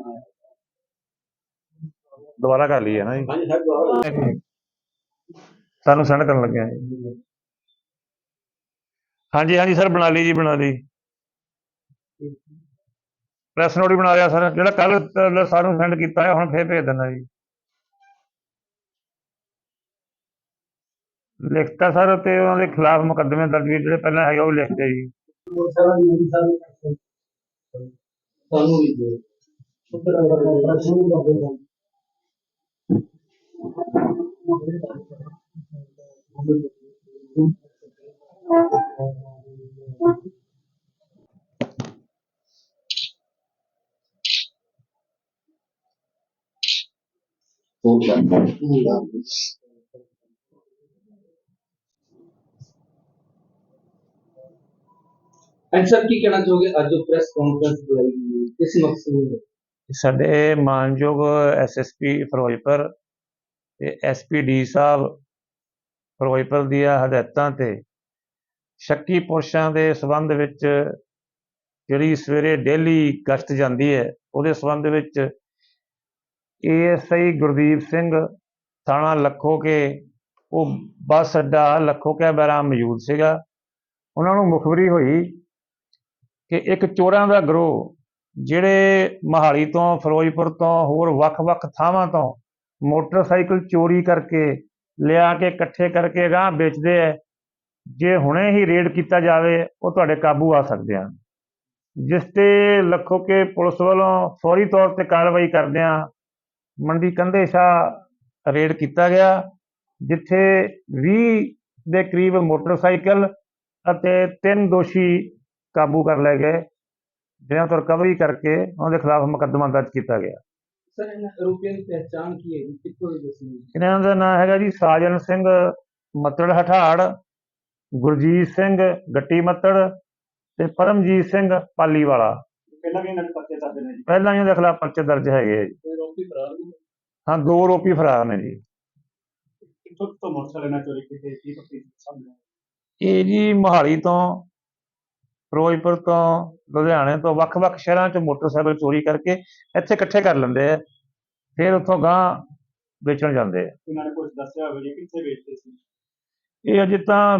ਆਇਆ ਦੁਬਾਰਾ ਕਰ ਲਈ ਹੈ ਨਾ ਜੀ। ਹਾਂਜੀ ਸਰ ਸੈਂਡ ਕਰਨ ਲੱਗਿਆ ਜੀ। ਹਾਂਜੀ ਹਾਂਜੀ ਸਰ ਬਣਾ ਲਈ ਜੀ ਬਣਾ ਲਈ। ਪ੍ਰੈਸ ਨੋਟ ਹੀ ਬਣਾ ਲਿਆ ਸਰ। ਜਿਹੜਾ ਕੱਲ ਸਾਨੂੰ ਸੈਂਡ ਕੀਤਾ ਹੈ ਹੁਣ ਫੇਰ ਭੇਜ ਦਿੰਦਾ ਜੀ। ਲਿਖਤਾ ਸਰ ਤੇ ਉਹਨਾਂ ਦੇ ਖਿਲਾਫ ਮੁਕੱਦਮੇ ਦਰਜ ਵੀ ਜਿਹੜੇ ਪਹਿਲਾਂ ਹੈਗੇ ਉਹ ਲਿਖਤੇ ਜੀ। ਸਾਰਾ ਜੀ ਸਾਰਾ ਸਾਨੂੰ ਵੀ ਦੇ ਸ਼ੁਕਰ ਸ਼ੁਰੂ ਕਰ ਦੇ ਐਂਡ ਸਰ ਕੀ ਕਹਿਣਾ ਚਾਹੋਗੇ ਅੱਜ ਜੋ ਪ੍ਰੈਸ ਕਾਨਫਰੰਸ ਬੁਲਾਈ ਕਿਸ ਮਕਸਦ ਲਈ ਸਾਡੇ ਮਾਨਯੋਗ ਐਸਐਸਪੀ ਫਿਰੋਜ਼ਪੁਰ ਤੇ ਐਸਪੀਡੀ ਸਾਹਿਬ ਫਿਰੋਜ਼ਪੁਰ ਦੀਆਂ ਹਦਾਇਤਾਂ ਤੇ ਸ਼ੱਕੀ ਪੁਰਸ਼ਾਂ ਦੇ ਸਬੰਧ ਵਿੱਚ ਜਿਹੜੀ ਸਵੇਰੇ ਡੇਲੀ ਗਸ਼ਤ ਜਾਂਦੀ ਹੈ, ਉਹਦੇ ਸਬੰਧ ਵਿੱਚ ਏਐਸਆਈ ਗੁਰਦੀਪ ਸਿੰਘ ਥਾਣਾ ਲੱਖੋ ਕੇ, ਉਹ ਬੱਸ ਅੱਡਾ ਲੱਖੋ ਕੇ ਬੈਰਾ ਮੌਜੂਦ ਸੀਗਾ। ਉਹਨਾਂ ਨੂੰ ਮੁਖਬਰੀ ਹੋਈ ਕਿ ਇੱਕ ਚੋਰਾਂ ਦਾ ਗਰੋਹ ਜਿਹੜੇ ਮਹਾਲੀ ਤੋਂ, ਫਿਰੋਜ਼ਪੁਰ ਤੋਂ, ਹੋਰ ਵੱਖ-ਵੱਖ ਥਾਵਾਂ ਤੋਂ ਮੋਟਰਸਾਈਕਲ ਚੋਰੀ ਕਰਕੇ ਲਿਆ ਕੇ, ਇਕੱਠੇ ਕਰਕੇ ਰਾਹ ਵੇਚਦੇ ਐ, ਜੇ ਹੁਣੇ ਹੀ ਰੇਡ ਕੀਤਾ ਜਾਵੇ, ਉਹ ਤੁਹਾਡੇ ਕਾਬੂ ਆ ਸਕਦੇ ਹਨ ਜਿਸ ਤੇ ਲੱਖੋ ਕੇ ਪੁਲਿਸ ਵੱਲੋਂ ਫੌਰੀ ਤੌਰ ਤੇ ਕਾਰਵਾਈ ਕਰਦਿਆਂ ਮੰਡੀ ਕੰਧੇਸ਼ਾਹ ਰੇਡ ਕੀਤਾ ਗਿਆ, ਜਿੱਥੇ 20 ਦੇ ਕਰੀਬ ਮੋਟਰਸਾਈਕਲ ਅਤੇ ਤਿੰਨ ਦੋਸ਼ੀ ਕਾਬੂ ਕਰ ਲਏ ਗਏ। ਜਿਨ੍ਹਾਂ ਤੋਂ ਰਿਕਵਰੀ ਕਰਕੇ ਉਹਨਾਂ ਦੇ ਖਿਲਾਫ ਮੁਕੱਦਮਾ ਦਰਜ ਕੀਤਾ ਗਿਆ। ਸਰ ਇਹਨਾਂ ਦੀ ਪਹਿਚਾਣ ਕੀ ਹੈ ਜੀ? ਕਿੱਥੋਂ ਦੀ ਦੱਸਣੀ ਹੈ ਇਹਨਾਂ ਦਾ ਨਾਮ ਹੈਗਾ ਜੀ ਸਾਜਨ ਸਿੰਘ ਮੱਤੜ ਹਠਾੜ ਗੁਰਜੀਤ ਸਿੰਘ ਗੱਟੀ ਮੱਤੜ ਤੇ ਪਰਮਜੀਤ ਸਿੰਘ ਪਾਲੀਵਾਲਾ। ਪਹਿਲਾਂ ਵੀ ਇਹਨਾਂ ਨੇ ਪੱਤੇ ਦੱਸਦੇ ਨੇ ਜੀ? ਪਹਿਲਾਂ ਹੀ ਉਹਦੇ ਖਿਲਾਫ ਪਰਚੇ ਦਰਜ ਹੈਗੇ ਆ ਜੀ। ਕੋਈ ਆਰੋਪੀ ਫਰਾਰ ਵੀ ਹੈ? ਹਾਂ ਦੋ ਆਰੋਪੀ ਫਰਾਰ ਨੇ ਜੀ। ਕਿੱਥੋਂ ਤੋਂ ਮੋਟਰਸਾਈਕਲ ਨਾਲ ਚੋਰੀ ਕੀਤੀ ਕੀ ਪੱਤੀ ਸਾਹਮਣੇ ਇਹ ਜੀ ਮੋਹਾਲੀ ਤੋਂ ਫਿਰੋਜ਼ਪੁਰ ਤੋਂ ਲੁਧਿਆਣੇ ਤੋਂ ਵੱਖ-ਵੱਖ ਸ਼ਹਿਰਾਂ 'ਚ ਮੋਟਰਸਾਈਕਲ ਚੋਰੀ ਕਰਕੇ ਇੱਥੇ ਇਕੱਠੇ ਕਰ ਲੈਂਦੇ ਆ ਫਿਰ ਉੱਥੋਂ ਗਾਂ ਵੇਚਣ ਜਾਂਦੇ ਆ। ਇਹਨਾਂ ਨੇ ਕੁਝ ਦੱਸਿਆ ਹੋਵੇ ਜੀ ਕਿੱਥੇ ਵੇਚਦੇ ਸੀ? ਇਹ ਅਜੇ ਤਾਂ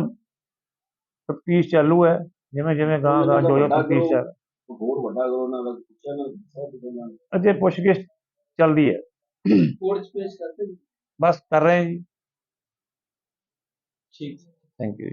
ਤਫਤੀਸ਼ ਚਾਲੂ ਹੈ ਜਿਵੇਂ ਜਿਵੇਂ ਗਾਂ ਗਾਂ ਜੋ ਜੋ ਤਫਤੀਸ਼ ਚੱਲ ਹੋਰ ਵੱਡਾ ਕਰੋ ਉਹਨਾਂ ਦਾ ਪੁੱਛਿਆ ਨਾ ਦੱਸਿਆ ਨਾ? ਅਜੇ ਪੁੱਛਗਿੱਛ ਚੱਲਦੀ ਹੈ। ਕੋਰਟ 'ਚ ਪੇਸ਼ ਕਰਦੇ ਜੀ ਬਸ ਕਰ ਰਹੇ ਹਾਂ ਜੀ। ਠੀਕ। Thank you